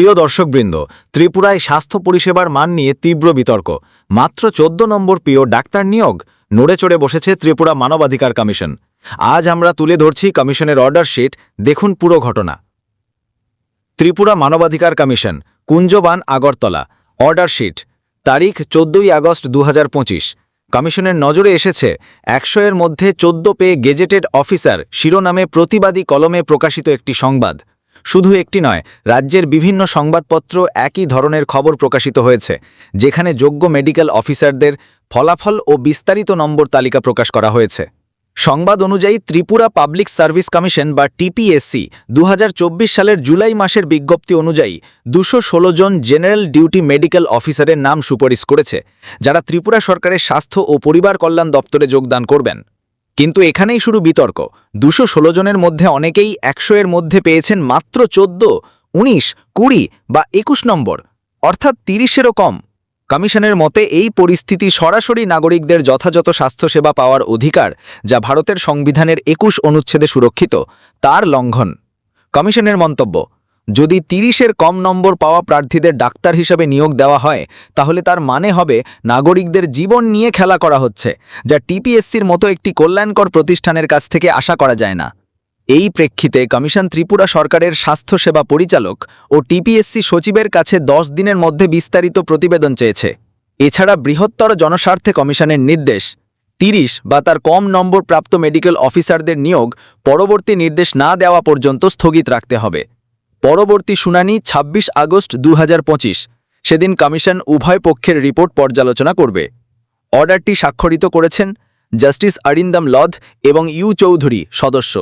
প্রিয় দর্শকবৃন্দ, ত্রিপুরায় স্বাস্থ্য পরিষেবার মান নিয়ে তীব্র বিতর্ক। মাত্র চোদ্দ নম্বর পিও ডাক্তার নিয়োগ, নড়ে চড়ে বসেছে ত্রিপুরা মানবাধিকার কমিশন। আজ আমরা তুলে ধরছি কমিশনের অর্ডার শিট, দেখুন পুরো ঘটনা। ত্রিপুরা মানবাধিকার commission, Kunjaban, Agartala. Order sheet, তারিখ চোদ্দই আগস্ট দু হাজার পঁচিশ। কমিশনের নজরে এসেছে, একশো এর মধ্যে চোদ্দ পেয়ে গেজেটেড অফিসার শিরোনামে প্রতিবাদী কলমে প্রকাশিত একটি সংবাদ। শুধু একটি নয়, রাজ্যের বিভিন্ন সংবাদপত্র একই ধরনের খবর প্রকাশিত হয়েছে, যেখানে যোগ্য মেডিকেল অফিসারদের ফলাফল ও বিস্তারিত নম্বর তালিকা প্রকাশ করা হয়েছে। সংবাদ অনুযায়ী ত্রিপুরা পাবলিক সার্ভিস কমিশন বা টিপিএসসি দু হাজার চব্বিশ সালের জুলাই মাসের বিজ্ঞপ্তি অনুযায়ী দুশো জন জেনারেল ডিউটি মেডিকেল অফিসারের নাম সুপারিশ করেছে, যারা ত্রিপুরা সরকারের স্বাস্থ্য ও পরিবার কল্যাণ দপ্তরে যোগদান করবেন। কিন্তু এখানেই শুরু বিতর্ক। দুশো জনের মধ্যে অনেকেই একশো এর মধ্যে পেয়েছেন মাত্র চোদ্দ, উনিশ, কুড়ি বা একুশ নম্বর, অর্থাৎ তিরিশেরও কম। কমিশনের মতে এই পরিস্থিতি সরাসরি নাগরিকদের যথাযথ স্বাস্থ্যসেবা পাওয়ার অধিকার, যা ভারতের সংবিধানের একুশ অনুচ্ছেদে সুরক্ষিত, তার লঙ্ঘন। কমিশনের মন্তব্য যদি তিরিশের কম নম্বর পাওয়া প্রার্থীদের ডাক্তার হিসাবে নিয়োগ দেওয়া হয়, তাহলে তার মানে হবে নাগরিকদের জীবন নিয়ে খেলা করা হচ্ছে, যা টিপিএসসির মতো একটি কল্যাণকর প্রতিষ্ঠানের কাছ থেকে আশা করা যায় না। এই প্রেক্ষিতে কমিশন ত্রিপুরা সরকারের স্বাস্থ্যসেবা পরিচালক ও টিপিএসসি সচিবের কাছে দশ দিনের মধ্যে বিস্তারিত প্রতিবেদন চেয়েছে। এছাড়া বৃহত্তর জনস্বার্থে কমিশনের নির্দেশ, তিরিশ বা তার কম নম্বর প্রাপ্ত মেডিকেল অফিসারদের নিয়োগ পরবর্তী নির্দেশ না দেওয়া পর্যন্ত স্থগিত রাখতে হবে। পরবর্তী শুনানি ২৬ আগস্ট দু হাজার পঁচিশ। সেদিন কমিশন উভয় পক্ষের রিপোর্ট পর্যালোচনা করবে। অর্ডারটি স্বাক্ষরিত করেছেন জাস্টিস অরিন্দম লধ এবং ইউ চৌধুরী, সদস্য।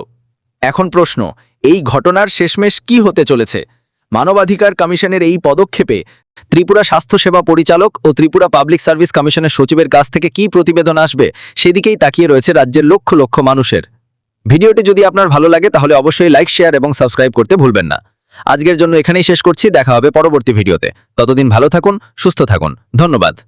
এখন প্রশ্ন, এই ঘটনার শেষমেশ কি হতে চলেছে? মানবাধিকার কমিশনের এই পদক্ষেপে ত্রিপুরা স্বাস্থ্যসেবা পরিচালক ও ত্রিপুরা পাবলিক সার্ভিস কমিশনের সচিবের কাছ থেকে কি প্রতিবেদন আসবে, সেদিকেই তাকিয়ে রয়েছে রাজ্যের লক্ষ লক্ষ মানুষের। ভিডিওটি যদি আপনার ভালো লাগে তাহলে অবশ্যই লাইক, শেয়ার এবং সাবস্ক্রাইব করতে ভুলবেন না। আজকের জন্য এখানেই শেষ করছি, দেখা হবে পরবর্তী ভিডিওতে। ততদিন ভালো থাকুন, সুস্থ থাকুন। ধন্যবাদ।